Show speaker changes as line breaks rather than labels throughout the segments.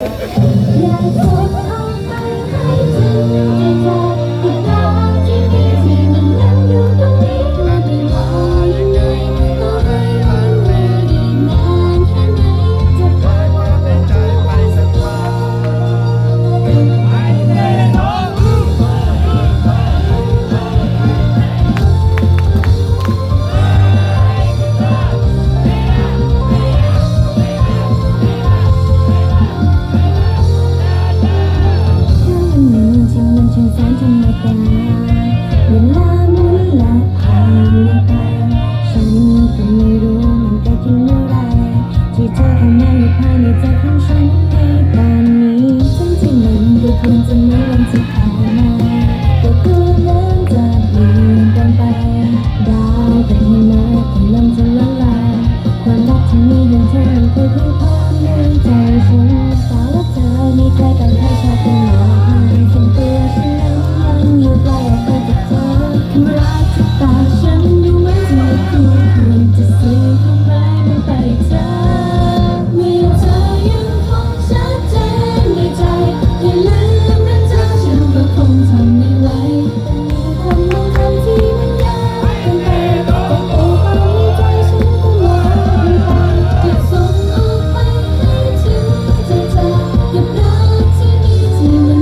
อยากพบเอาไปให้เธอ จะมี Oh.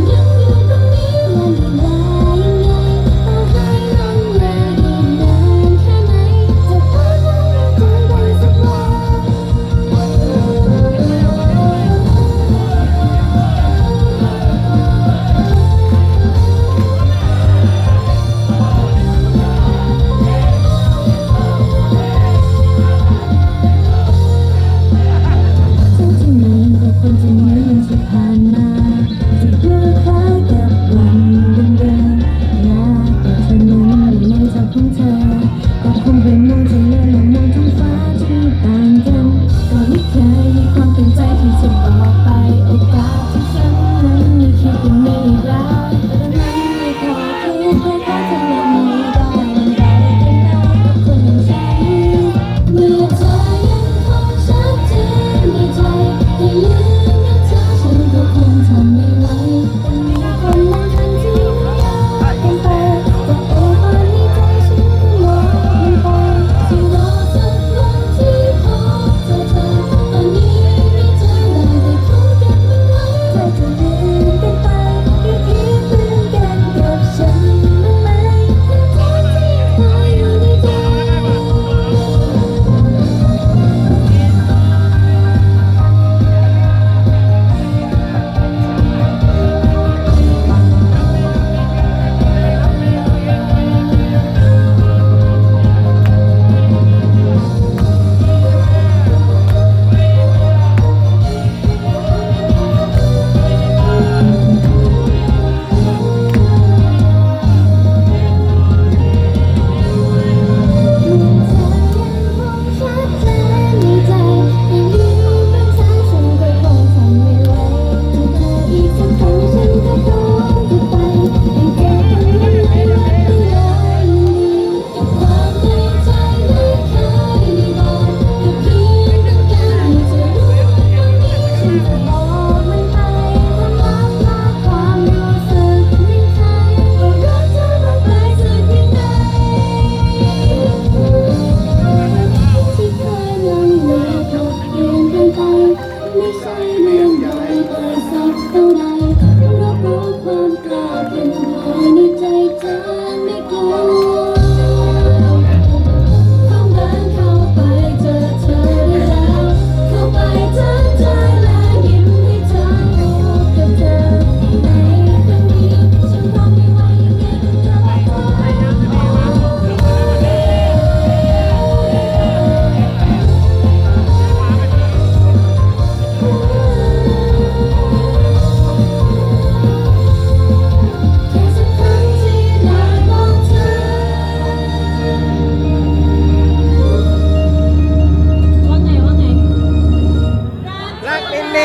in me, right?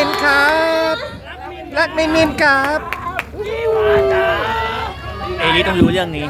มินครับ รักมินมินครับ เอลิต้องรู้เรื่องนี้